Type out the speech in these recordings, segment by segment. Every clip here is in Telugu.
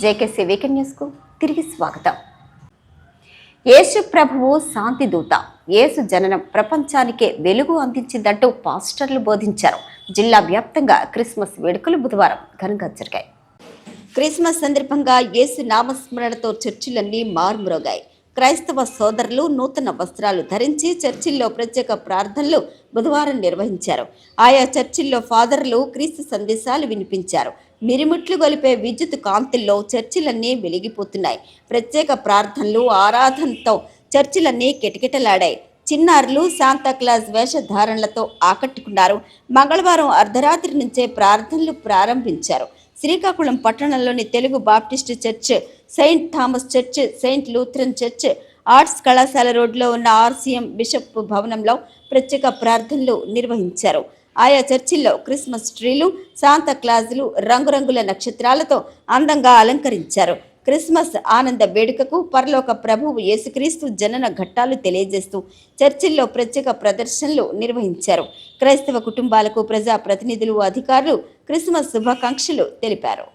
జేకేసీ వీకెండ్ న్యూస్కు తిరిగి స్వాగతం. యేసు ప్రభువు శాంతి దూత యేసు జననం ప్రపంచానికే వెలుగు అందించిందంటూ పాస్టర్లు బోధించారు. జిల్లా వ్యాప్తంగా క్రిస్మస్ వేడుకలు బుధవారం ఘనంగా జరిగాయి. క్రిస్మస్ సందర్భంగా యేసు నామస్మరణతో చర్చిలన్నీ మార్మురోగాయి. క్రైస్తవ సోదరులు నూతన వస్త్రాలు ధరించి చర్చిల్లో ప్రత్యేక ప్రార్థనలు బుధవారం నిర్వహించారు. ఆయా చర్చిల్లో ఫాదర్లు క్రీస్తు సందేశాలు వినిపించారు. మిరిముట్లు గొలిపే విద్యుత్ కాంతుల్లో చర్చిలన్నీ వెలిగిపోతున్నాయి. ప్రత్యేక ప్రార్థనలు ఆరాధనతో చర్చిలన్నీ కిటకిటలాడాయి. చిన్నారులు శాంతాక్లాజ్ వేషధారణలతో ఆకట్టుకున్నారు. మంగళవారం అర్ధరాత్రి నుంచే ప్రార్థనలు ప్రారంభించారు. శ్రీకాకుళం పట్టణంలోని Telugu Baptist church Saint Thomas church Saint Lutheran church arts కళాశాల రోడ్లో ఉన్న ఆర్సీఎం బిషప్ భవనంలో ప్రత్యేక ప్రార్థనలు నిర్వహించారు. ఆయా చర్చిల్లో క్రిస్మస్ ట్రీలు శాంతా క్లాజులు రంగురంగుల నక్షత్రాలతో అందంగా అలంకరించారు. క్రిస్మస్ ఆనంద వేడుకకు పరలోక ప్రభువు యేసుక్రీస్తు జనన ఘట్టాలు తెలియజేస్తూ చర్చిల్లో ప్రత్యేక ప్రదర్శనలు నిర్వహించారు. క్రైస్తవ కుటుంబాలకు ప్రజా ప్రతినిధులు అధికారులు క్రిస్మస్ శుభాకాంక్షలు తెలిపారు.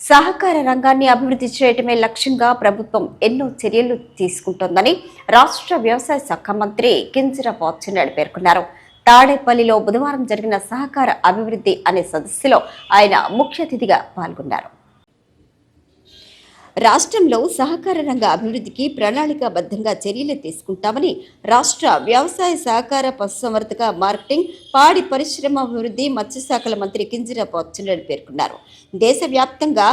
సహకార రంగాన్ని అభివృద్ధి చేయటమే లక్ష్యంగా ప్రభుత్వం ఎన్నో చర్యలు తీసుకుంటోందని రాష్ట్ర వ్యవసాయ శాఖ మంత్రి కింజరాపు అచ్చెన్నాయుడు పేర్కొన్నారు. తాడేపల్లిలో బుధవారం జరిగిన సహకార అభివృద్ధి అనే సదస్సులో ఆయన ముఖ్య అతిథిగా పాల్గొన్నారు. రాష్ట్రంలో సహకార రంగ అభివృద్ధికి ప్రణాళికాబద్ధంగా చర్యలు తీసుకుంటామని రాష్ట్ర వ్యవసాయ సహకార పశుసంవర్ధక మార్కెటింగ్ పాడి పరిశ్రమ అభివృద్ధి మత్స్యశాఖల మంత్రి కింజరాపు అచ్చెన్నాయుడు పేర్కొన్నారు. దేశవ్యాప్తంగా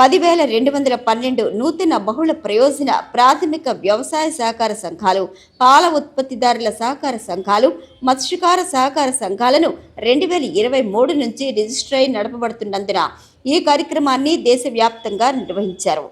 పదివేల రెండు వందల పన్నెండు నూతన బహుళ ప్రయోజన ప్రాథమిక వ్యవసాయ సహకార సంఘాలు పాల ఉత్పత్తిదారుల సహకార సంఘాలు మత్స్యకార సహకార సంఘాలను రెండు వేల ఇరవై మూడు నుంచి రిజిస్టర్ అయి నడపబడుతున్నందున ఈ కార్యక్రమాన్ని దేశవ్యాప్తంగా నిర్వహించారు.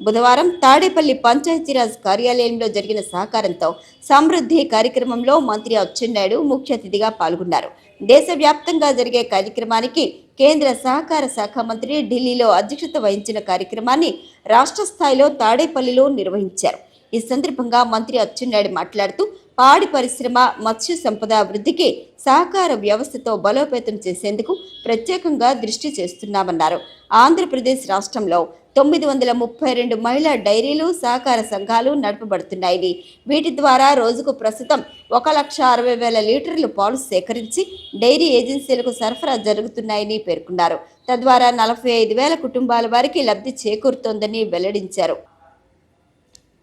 బుధవారం తాడేపల్లి పంచాయతీరాజ్ కార్యాలయంలో జరిగిన సహకారంతో సమృద్ధి కార్యక్రమంలో మంత్రి అచ్చెన్నాయుడు ముఖ్య అతిథిగా పాల్గొన్నారు. దేశవ్యాప్తంగా జరిగే కార్యక్రమానికి కేంద్ర సహకార శాఖ మంత్రి ఢిల్లీలో అధ్యక్షత వహించిన కార్యక్రమాన్ని రాష్ట్ర స్థాయిలో తాడేపల్లిలో నిర్వహించారు. ఈ సందర్భంగా మంత్రి అచ్చెన్నాయుడు మాట్లాడుతూ పాడి పరిశ్రమ మత్స్య సంపద అభివృద్ధికి సహకార వ్యవస్థతో బలోపేతం చేసేందుకు ప్రత్యేకంగా దృష్టి చేస్తున్నామన్నారు. ఆంధ్రప్రదేశ్ రాష్ట్రంలో తొమ్మిది వందల ముప్పై రెండు మహిళా డైరీలు సహకార సంఘాలు నడపబడుతున్నాయి. వీటి ద్వారా రోజుకు ప్రస్తుతం ఒక లక్ష అరవై వేల లీటర్లు పాలు సేకరించి డైరీ ఏజెన్సీలకు సరఫరా జరుగుతున్నాయని పేర్కొన్నారు. తద్వారా నలభై ఐదు వేల కుటుంబాల వారికి లబ్ధి చేకూరుతోందని వెల్లడించారు.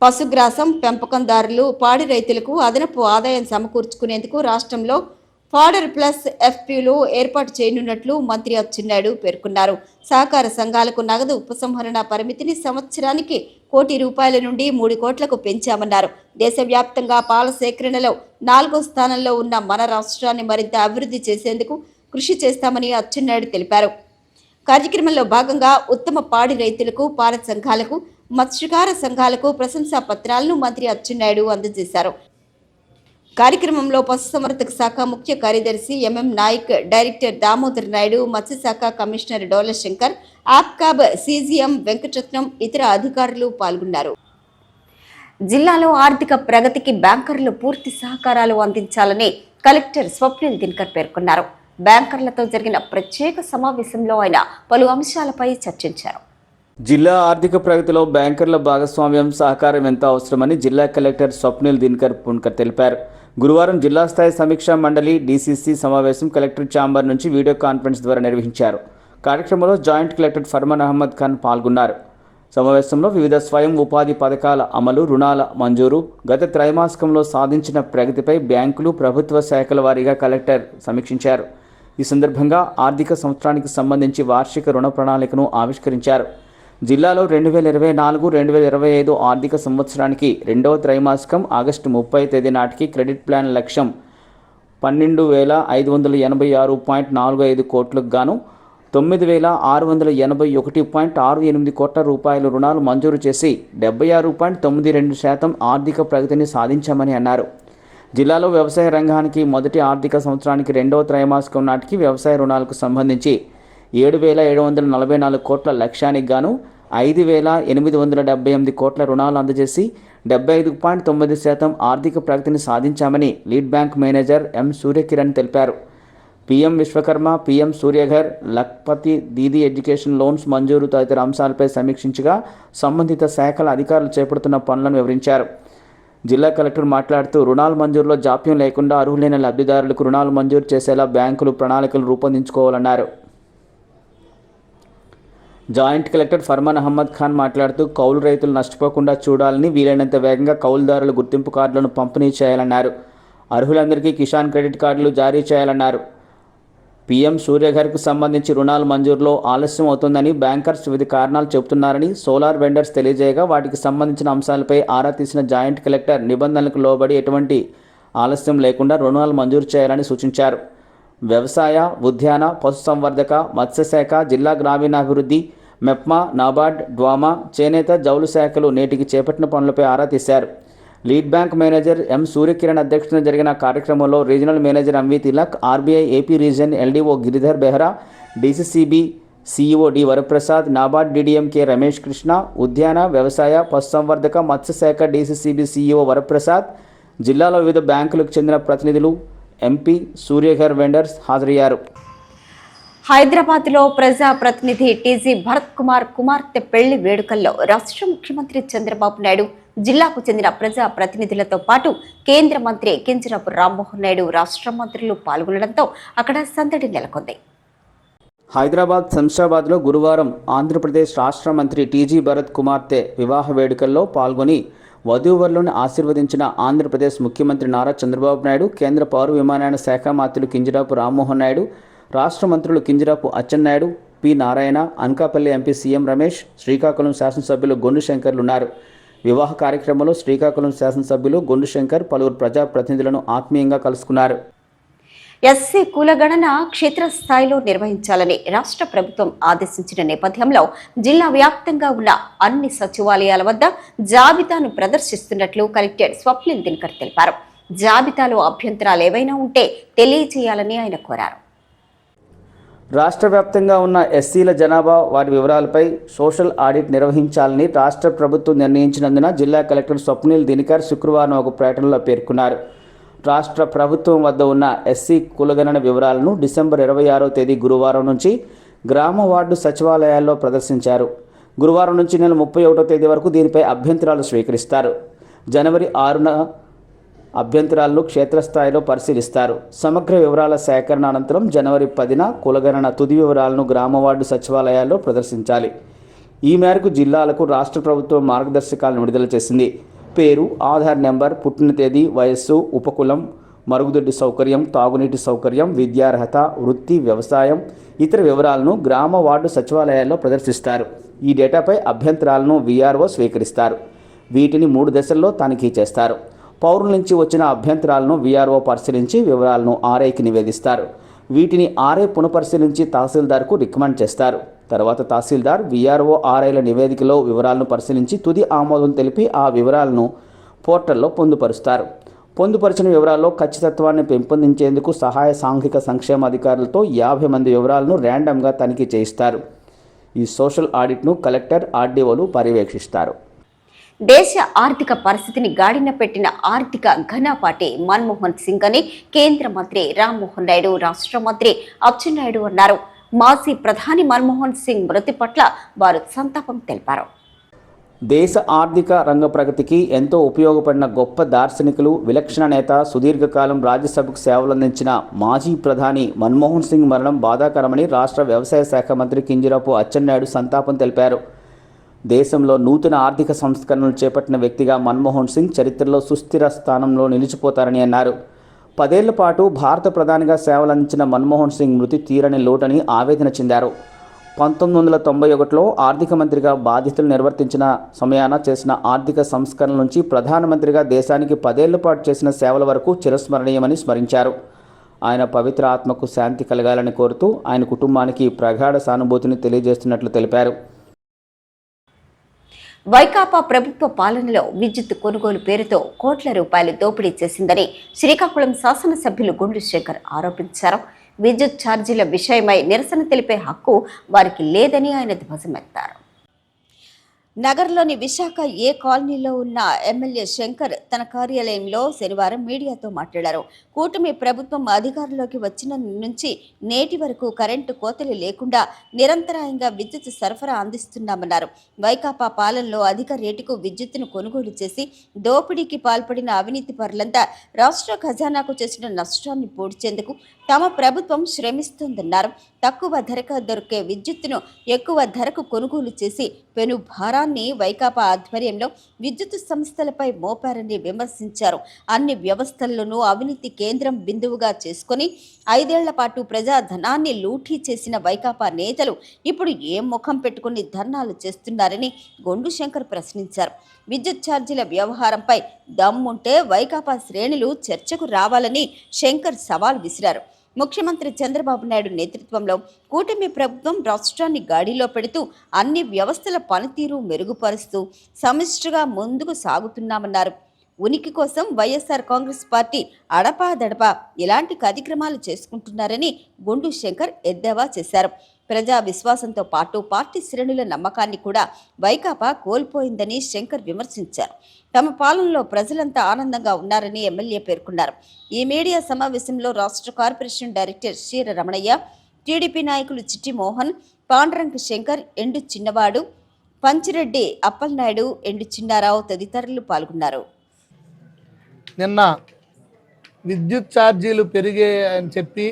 పశుగ్రాసం పెంపకందారులు పాడి రైతులకు అదనపు ఆదాయం సమకూర్చుకునేందుకు రాష్ట్రంలో ఫాడర్ ప్లస్ ఎఫ్పీలు ఏర్పాటు చేయనున్నట్లు మంత్రి అచ్చెన్నాయుడు పేర్కొన్నారు. సహకార సంఘాలకు నగదు ఉపసంహరణ పరిమితిని సంవత్సరానికి కోటి రూపాయల నుండి మూడు కోట్లకు పెంచామన్నారు. దేశవ్యాప్తంగా పాల సేకరణలో నాలుగో స్థానంలో ఉన్న మన రాష్ట్రాన్ని మరింత అభివృద్ధి చేసేందుకు కృషి చేస్తామని అచ్చెన్నాయుడు తెలిపారు. కార్యక్రమంలో భాగంగా ఉత్తమ పాడి రైతులకు పాల సంఘాలకు మత్స్యకార సంఘాలకు ప్రశంసా పత్రాలను మంత్రి అచ్చెన్నాయుడు అందజేశారు. కార్యక్రమంలో పశుసంవర్ధక శాఖ ముఖ్య కార్యదర్శి ఎంఎం నాయక్ డైరెక్టర్ దామోదర్ నాయుడు మత్స్యశాఖ కమిషనర్ డోల శంకర్ ఆప్కాబ్ సీజీఎం వెంకటరత్నం ఇతర అధికారులు పాల్గొన్నారు. జిల్లాలో ఆర్థిక ప్రగతికి బ్యాంకర్లు పూర్తి సహకారాలు అందించాలని కలెక్టర్ స్వప్నిల్ దినకర్ పేర్కొన్నారు. బ్యాంకర్లతో జరిగిన ప్రత్యేక సమావేశంలో ఆయన పలు అంశాలపై చర్చించారు. జిల్లా ఆర్థిక ప్రగతిలో బ్యాంకర్ల భాగస్వామ్యం సహకారం ఎంత అవసరమని జిల్లా కలెక్టర్ స్వప్నిల్ దినకర్ పున్కర్ తెలిపారు. గురువారం జిల్లా స్థాయి సమీక్షా మండలి డీసీసీ సమావేశం కలెక్టర్ ఛాంబర్ నుంచి వీడియో కాన్ఫరెన్స్ ద్వారా నిర్వహించారు. కార్యక్రమంలో జాయింట్ కలెక్టర్ ఫర్మాన్ అహ్మద్ ఖాన్ పాల్గొన్నారు. సమావేశంలో వివిధ స్వయం ఉపాధి పథకాల అమలు రుణాల మంజూరు గత త్రైమాసికంలో సాధించిన ప్రగతిపై బ్యాంకులు ప్రభుత్వ శాఖల వారీగా కలెక్టర్ సమీక్షించారు. ఈ సందర్భంగా ఆర్థిక సంవత్సరానికి సంబంధించి వార్షిక రుణ ప్రణాళికను ఆవిష్కరించారు. జిల్లాలో రెండు వేల ఇరవై నాలుగు రెండు వేల ఇరవై ఐదు ఆర్థిక సంవత్సరానికి రెండవ త్రైమాసికం ఆగస్టు ముప్పై తేదీ నాటికి క్రెడిట్ ప్లాన్ లక్ష్యం పన్నెండు వేల ఐదు వందల ఎనభై ఆరు పాయింట్ నాలుగు ఐదు కోట్లకు గాను తొమ్మిది వేల ఆరు వందల ఎనభై ఒకటి పాయింట్ ఆరు ఎనిమిది కోట్ల రూపాయల రుణాలు మంజూరు చేసి డెబ్బై ఆరు పాయింట్ తొమ్మిది రెండు శాతం ఆర్థిక ప్రగతిని సాధించామని అన్నారు. జిల్లాలో వ్యవసాయ రంగానికి మొదటి ఆర్థిక సంవత్సరానికి రెండవ త్రైమాసికం నాటికి వ్యవసాయ రుణాలకు సంబంధించి ఏడు వేల ఏడు వందల నలభై నాలుగు కోట్ల లక్ష్యానికి గాను ఐదు వేల ఎనిమిది వందల డెబ్బై ఎనిమిది కోట్ల రుణాలు అందజేసి డెబ్బై ఐదు పాయింట్ తొమ్మిది శాతం ఆర్థిక ప్రగతిని సాధించామని lead bank manager M Suryakiran తెలిపారు. PM Vishwakarma PM Suryaghar Lakhpati Didi education loans మంజూరు తదితర అంశాలపై సమీక్షించగా సంబంధిత శాఖల అధికారులు చేపడుతున్న పనులను వివరించారు. జిల్లా కలెక్టర్ మాట్లాడుతూ రుణాల మంజూరులో జాప్యం లేకుండా అర్హులైన లబ్ధిదారులకు రుణాలు మంజూరు చేసేలా బ్యాంకులు ప్రణాళికలు రూపొందించుకోవాలన్నారు. జాయింట్ కలెక్టర్ ఫర్మాన్ అహ్మద్ ఖాన్ మాట్లాడుతూ కౌలు రైతులు నష్టపోకుండా చూడాలని వీలైనంత వేగంగా కౌలుదారుల గుర్తింపు కార్డులను పంపిణీ చేయాలన్నారు. అర్హులందరికీ కిసాన్ క్రెడిట్ కార్డులు జారీ చేయాలన్నారు. పీఎం సూర్యఘర్కు సంబంధించి రుణాలు మంజూరులో ఆలస్యం అవుతుందని బ్యాంకర్స్ వివిధ కారణాలు చెబుతున్నారని సోలార్ వెండర్స్ తెలియజేయగా వాటికి సంబంధించిన అంశాలపై ఆరా తీసిన జాయింట్ కలెక్టర్ నిబంధనలకు లోబడి ఎటువంటి ఆలస్యం లేకుండా రుణాలు మంజూరు చేయాలని సూచించారు. వ్యవసాయ ఉద్యాన పశుసంవర్ధక మత్స్యశాఖ జిల్లా గ్రామీణాభివృద్ధి మెప్మా నాబార్డ్ డ్వామా చేనేత జౌలు శాఖలు నేటికి చేపట్టిన పనులపై ఆరా తీశారు. Lead bank manager M Suryakiran అధ్యక్షతన జరిగిన కార్యక్రమంలో regional manager MV Tilak RBI AP region LDO Giridhar Behera DCCB CEO D Varaprasad NABARD DDM Ramesh Krishna ఉద్యాన వ్యవసాయ పశుసంవర్ధక మత్స్యశాఖ డీసీసీబీ సీఈఓ వరప్రసాద్ జిల్లాలో వివిధ బ్యాంకులకు చెందిన ప్రతినిధులు ఎంపీ సూర్యఘర్ వెండర్స్ హాజరయ్యారు. హైదరాబాద్లో ప్రజా ప్రతినిధి టీజీ భరత్ కుమార్ కుమార్తె పెళ్ళి వేడుకల్లో రాష్ట్ర ముఖ్యమంత్రి చంద్రబాబు నాయుడు జిల్లాకు చెందిన ప్రజా ప్రతినిధులతో పాటు కేంద్ర మంత్రి కింజరాపు రామ్మోహన్ నాయుడు రాష్ట్ర మంత్రులు పాల్గొనడంతో అక్కడ సందడి నెలకొంది. హైదరాబాద్ శంషాబాద్లో గురువారం ఆంధ్రప్రదేశ్ రాష్ట్ర మంత్రి టీజీ భరత్ కుమార్తె వివాహ వేడుకల్లో పాల్గొని వధూవరులను ఆశీర్వదించిన ఆంధ్రప్రదేశ్ ముఖ్యమంత్రి నారా చంద్రబాబు నాయుడు కేంద్ర పౌర విమానయాన శాఖ మంత్రులు కింజరాపు రామ్మోహన్ నాయుడు రాష్ట్ర మంత్రులు Kinjarapu Atchannaidu P Narayana Anakapalli MP CM Ramesh Srikakulam శాసనసభ్యులు గొండు శంకర్లు ఉన్నారు వివాహ కార్యక్రమంలో శ్రీకాకుళం శాసనసభ్యులు గొండు శంకర్ పలువురు ప్రజాప్రతినిధులను ఆత్మీయంగా కలుసుకున్నారు. ఎస్సీ కులగణన క్షేత్రస్థాయిలో నిర్వహించాలని రాష్ట్ర ప్రభుత్వం ఆదేశించిన నేపథ్యంలో జిల్లా వ్యాప్తంగా ఉన్న అన్ని సచివాలయాల వద్ద జాబితాను ప్రదర్శిస్తున్నట్లు కలెక్టర్ స్వప్నిల్ దినకర్ తెలిపారు. జాబితాలో అభ్యంతరాలు ఏవైనా ఉంటే తెలియజేయాలని ఆయన కోరారు. రాష్ట్ర వ్యాప్తంగా ఉన్న ఎస్సీల జనాభా వారి వివరాలపై సోషల్ ఆడిట్ నిర్వహించాలని రాష్ట్ర ప్రభుత్వం నిర్ణయించినందున జిల్లా కలెక్టర్ స్వప్నిల్ దినకర్ శుక్రవారం ఒక ప్రకటనలో పేర్కొన్నారు. రాష్ట్ర ప్రభుత్వం వద్ద ఉన్న ఎస్సీ కులగణన వివరాలను డిసెంబర్ ఇరవై ఆరో తేదీ గురువారం నుంచి గ్రామ వార్డు సచివాలయాల్లో ప్రదర్శించారు. గురువారం నుంచి నెల ముప్పై ఒకటో తేదీ వరకు దీనిపై అభ్యంతరాలు స్వీకరిస్తారు. జనవరి ఆరున అభ్యంతరాలను క్షేత్రస్థాయిలో పరిశీలిస్తారు. సమగ్ర వివరాల సేకరణ అనంతరం జనవరి పదిన కులగణన తుది వివరాలను గ్రామ వార్డు సచివాలయాల్లో ప్రదర్శించాలి. ఈ మేరకు జిల్లాలకు రాష్ట్ర ప్రభుత్వం మార్గదర్శకాలను విడుదల చేసింది. పేరు ఆధార్ నెంబర్ పుట్టిన తేదీ వయస్సు ఉపకులం మరుగుదొడ్డి సౌకర్యం తాగునీటి సౌకర్యం విద్యార్హత వృత్తి వ్యవసాయం ఇతర వివరాలను గ్రామ వార్డు సచివాలయాల్లో ప్రదర్శిస్తారు. ఈ డేటాపై అభ్యంతరాలను వీఆర్ఓ స్వీకరిస్తారు. వీటిని మూడు దశల్లో తనిఖీ చేస్తారు. పౌరుల నుంచి వచ్చిన అభ్యంతరాలను వీఆర్ఓ పరిశీలించి వివరాలను ఆర్ఐకి నివేదిస్తారు. వీటిని ఆర్ఐ పునఃపరిశీలించి తహసీల్దార్కు రికమెండ్ చేస్తారు. తర్వాత తహసీల్దార్ వీఆర్ఓ ఆర్ఐల నివేదికలో వివరాలను పరిశీలించి తుది ఆమోదం తెలిపి ఆ వివరాలను పోర్టల్లో పొందుపరుస్తారు. పొందుపరిచిన వివరాల్లో ఖచ్చితత్వాన్ని పెంపొందించేందుకు సహాయ సాంఘిక సంక్షేమ అధికారులతో యాభై మంది వివరాలను ర్యాండమ్గా తనిఖీ చేయిస్తారు. ఈ సోషల్ ఆడిట్ను కలెక్టర్ ఆర్డీఓలు పర్యవేక్షిస్తారు. దేశ ఆర్థిక పరిస్థితిని గాడిన పెట్టిన ఆర్థిక ఘనపాటి మన్మోహన్ సింగ్ అని కేంద్ర మంత్రి రామ్మోహన్ నాయుడు రాష్ట్ర మంత్రి అచ్చెన్నాయుడు అన్నారు. మాజీ ప్రధాని మన్మోహన్ సింగ్ మృతి పట్ల వారు సంతాపం తెలిపారు. దేశ ఆర్థిక రంగ ప్రగతికి ఎంతో ఉపయోగపడిన గొప్ప దార్శనికులు విలక్షణ నేత సుదీర్ఘకాలం రాజ్యసభకు సేవలందించిన మాజీ ప్రధాని మన్మోహన్ సింగ్ మరణం బాధాకరమని రాష్ట్ర వ్యవసాయ శాఖ మంత్రి కింజరాపు అచ్చెన్నాయుడు సంతాపం తెలిపారు. దేశంలో నూతన ఆర్థిక సంస్కరణలు చేపట్టిన వ్యక్తిగా మన్మోహన్ సింగ్ చరిత్రలో సుస్థిర స్థానంలో నిలిచిపోతారని అన్నారు. పదేళ్ళ పాటు భారత ప్రధానిగా సేవలందించిన మన్మోహన్ సింగ్ మృతి తీరని లోటని ఆవేదన చెందారు. పంతొమ్మిది వందల తొంభై ఒకటిలో ఆర్థిక మంత్రిగా బాధ్యతలు నిర్వర్తించిన సమయాన చేసిన ఆర్థిక సంస్కరణల నుంచి ప్రధానమంత్రిగా దేశానికి పదేళ్ళ పాటు చేసిన సేవల వరకు చిరస్మరణీయమని స్మరించారు. ఆయన పవిత్ర ఆత్మకు శాంతి కలగాలని కోరుతూ ఆయన కుటుంబానికి ప్రగాఢ సానుభూతిని తెలియజేస్తున్నట్లు తెలిపారు. వైకాపా ప్రభుత్వ పాలనలో విద్యుత్ కొనుగోలు పేరుతో కోట్ల రూపాయలు దోపిడీ చేసిందని శ్రీకాకుళం శాసనసభ్యులు గుండు శేఖర్ ఆరోపించారు. విద్యుత్ ఛార్జీల విషయమై నిరసన తెలిపే హక్కు వారికి లేదని ఆయన ధ్వజమెత్తారు. నగర్లోని విశాఖ ఏ కాలనీలో ఉన్న ఎమ్మెల్యే శంకర్ తన కార్యాలయంలో శనివారం మీడియాతో మాట్లాడారు. కూటమి ప్రభుత్వం అధికారంలోకి వచ్చిన నుంచి నేటి వరకు కరెంటు కోతలు లేకుండా నిరంతరాయంగా విద్యుత్ సరఫరా అందిస్తున్నామన్నారు. వైకాపా పాలనలో అధిక రేటుకు విద్యుత్తును కొనుగోలు చేసి దోపిడీకి పాల్పడిన అవినీతి పరులంతా రాష్ట్ర ఖజానాకు చేసిన నష్టాన్ని పూడ్చేందుకు తమ ప్రభుత్వం శ్రమిస్తుందన్నారు. తక్కువ ధరకు దొరికే విద్యుత్తును ఎక్కువ ధరకు కొనుగోలు చేసి పెను భారాన్ని వైకాపా ఆధ్వర్యంలో విద్యుత్ సంస్థలపై మోపారని విమర్శించారు. అన్ని వ్యవస్థల్లోనూ అవినీతి కేంద్రం బిందువుగా చేసుకొని ఐదేళ్ళ పాటు ప్రజా ధనాన్ని లూఠీ చేసిన వైకాపా నేతలు ఇప్పుడు ఏం ముఖం పెట్టుకుని ధర్నాలు చేస్తున్నారని గొండు శంకర్ ప్రశ్నించారు. విద్యుత్ ఛార్జీల వ్యవహారంపై దమ్ముంటే వైకాపా శ్రేణులు చర్చకు రావాలని శంకర్ సవాల్ విసిరారు. ముఖ్యమంత్రి చంద్రబాబు నాయుడు నేతృత్వంలో కూటమి ప్రభుత్వం రాష్ట్రాన్ని గాడిలో పెడుతూ అన్ని వ్యవస్థల పనితీరు మెరుగుపరుస్తూ సమిష్టిగా ముందుకు సాగుతున్నామన్నారు. ఉనికి కోసం వైఎస్ఆర్ కాంగ్రెస్ పార్టీ అడపాదడపా ఇలాంటి కార్యక్రమాలు చేసుకుంటున్నారని గుండు శంకర్ ఎద్దేవా చేశారు. ప్రజా విశ్వాసంతో పాటు పార్టీ శ్రేణుల నమ్మకాన్ని కూడా వైకాపా కోల్పోయిందని శంకర్ విమర్శించారు. తమ పాలనలో ప్రజలంతా ఆనందంగా ఉన్నారని ఎమ్మెల్యే పేర్కొన్నారు. ఈ మీడియా సమావేశంలో రాష్ట్ర కార్పొరేషన్ డైరెక్టర్ శ్రీర రమణయ్య టీడీపీ నాయకులు చిట్టి మోహన్ పాండ్రంకి శంకర్ ఎండు చిన్నవాడు పంచిరెడ్డి అప్పలనాయుడు ఎండు చిన్నారావు తదితరులు పాల్గొన్నారు. నిన్న విద్యుత్ ఛార్జీలు పెరిగాయని చెప్పి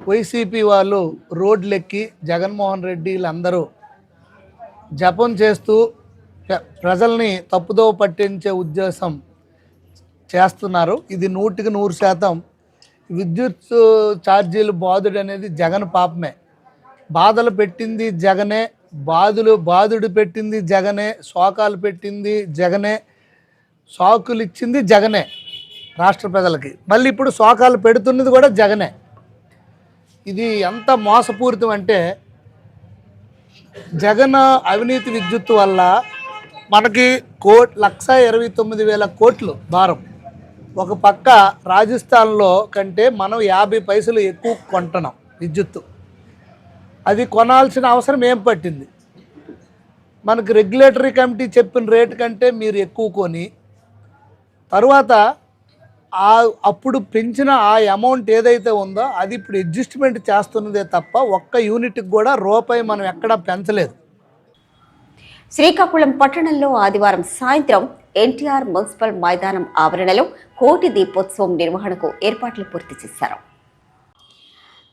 వైసీపీ వాళ్ళు రోడ్లెక్కి జగన్మోహన్ రెడ్డి వీళ్ళందరూ జపం చేస్తూ ప్ర- ప్రజల్ని తప్పుదోవ పట్టించే ఉద్దేశం చేస్తున్నారు. ఇది నూటికి నూరు శాతం విద్యుత్ ఛార్జీలు బాధుడు అనేది జగన్ పాపమే. బాధలు పెట్టింది జగనే బాధులు బాధుడు పెట్టింది జగనే శోకాలు పెట్టింది జగనే సాకులు ఇచ్చింది జగనే రాష్ట్ర ప్రజలకి. మళ్ళీ ఇప్పుడు శోకాలు పెడుతున్నది కూడా జగనే. ఇది ఎంత మోసపూరితం అంటే జగన్ అవినీతి విద్యుత్ వల్ల మనకి కో లక్ష ఇరవై తొమ్మిది వేల కోట్లు భారం. ఒక పక్క రాజస్థాన్లో కంటే మనం యాభై పైసలు ఎక్కువ కొంటున్నాం విద్యుత్తు. అది కొనాల్సిన అవసరం ఏం పట్టింది? మనకు రెగ్యులేటరీ కమిటీ చెప్పిన రేటు కంటే మీరు ఎక్కువ కొని తర్వాత ఆ అప్పుడు పెంచిన ఆ అమౌంట్ ఏదైతే ఉందో అది ఇప్పుడు అడ్జస్ట్మెంట్ చేస్తున్నదే తప్ప ఒక్క యూనిట్కి కూడా రూపాయి మనం ఎక్కడా పెంచలేదు. శ్రీకాకుళం పట్టణంలో ఆదివారం సాయంత్రం ఎన్టీఆర్ మున్సిపల్ మైదానం ఆవరణలో కోటి దీపోత్సవం నిర్వహణకు ఏర్పాట్లు పూర్తి చేశారు.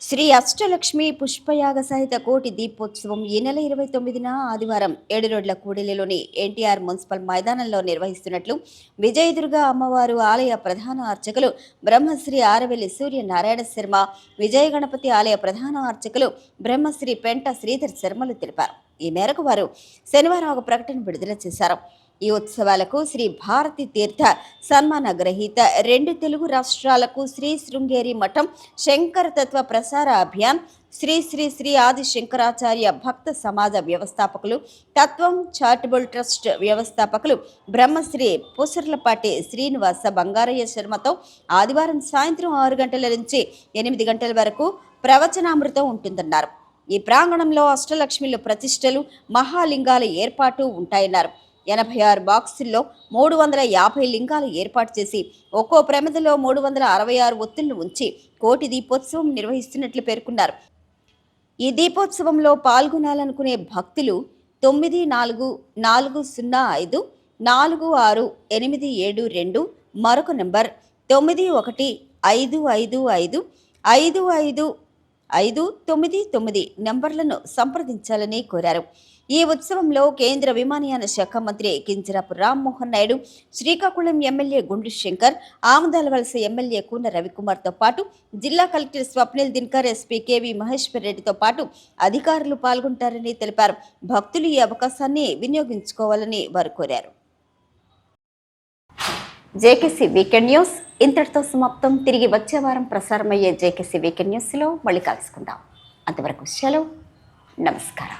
శ్రీ అష్టలక్ష్మి పుష్పయాగ సహిత కోటి దీపోత్సవం ఈ నెల ఇరవై తొమ్మిదిన ఆదివారం ఏడు రోడ్ల కూడలిలోని ఎన్టీఆర్ మున్సిపల్ మైదానంలో నిర్వహిస్తున్నట్లు విజయదుర్గ అమ్మవారు ఆలయ ప్రధాన అర్చకులు బ్రహ్మశ్రీ ఆరవెల్లి సూర్యనారాయణ శర్మ విజయ గణపతి ఆలయ ప్రధాన అర్చకులు బ్రహ్మశ్రీ పెంట శ్రీధర్ శర్మలు తెలిపారు. ఈ మేరకు వారు శనివారం ఒక ప్రకటన విడుదల చేశారు. ఈ ఉత్సవాలకు శ్రీ భారతి తీర్థ సన్మాన గ్రహీత రెండు తెలుగు రాష్ట్రాలకు శ్రీ శృంగేరి మఠం శంకర తత్వ ప్రసార అభియాన్ శ్రీ శ్రీ శ్రీ ఆది శంకరాచార్య భక్త సమాజ వ్యవస్థాపకులు తత్వం చారిటబుల్ ట్రస్ట్ వ్యవస్థాపకులు బ్రహ్మశ్రీ పుసర్లపాటి శ్రీనివాస బంగారయ్య శర్మతో ఆదివారం సాయంత్రం ఆరు గంటల నుంచి ఎనిమిది గంటల వరకు ప్రవచనామృతం ఉంటుందన్నారు. ఈ ప్రాంగణంలో అష్టలక్ష్మిల ప్రతిష్టలు మహాలింగాల ఏర్పాటు ఉంటాయన్నారు. ఎనభై ఆరు బాక్సుల్లో మూడు వందల యాభై లింగాలు ఏర్పాటు చేసి ఒక్కో ప్రమిదలో మూడు వందల అరవై ఆరు ఒత్తులను ఉంచి కోటి దీపోత్సవం నిర్వహిస్తున్నట్లు పేర్కొన్నారు. ఈ దీపోత్సవంలో పాల్గొనాలనుకునే భక్తులు తొమ్మిది నాలుగు నాలుగు సున్నా ఐదు నాలుగు ఆరు ఎనిమిది ఏడు రెండు మరొక నెంబర్ తొమ్మిది ఒకటి ఐదు ఐదు ఐదు ఐదు ఐదు ఐదు తొమ్మిది తొమ్మిది నెంబర్లను సంప్రదించాలని కోరారు. ఈ ఉత్సవంలో కేంద్ర విమానయాన శాఖ మంత్రి Kinjarapu Rammohan Naidu Srikakulam MLA Gundu Shankar Amadalavalasa MLA Koona రవికుమార్తో పాటు జిల్లా collector Swapnil Dinkar SP KV Maheshwar రెడ్డితో పాటు అధికారులు పాల్గొంటారని తెలిపారు. భక్తులు ఈ అవకాశాన్ని వినియోగించుకోవాలని వారు కోరారు. జేకేసీ వీకెండ్ న్యూస్ ఇంతటితో సమాప్తం. తిరిగి వచ్చే వారం ప్రసారమయ్యే జేకేసీ వీకెండ్ న్యూస్లో మళ్ళీ కలుసుకుందాం. అంతవరకు సెలవు. నమస్కారం.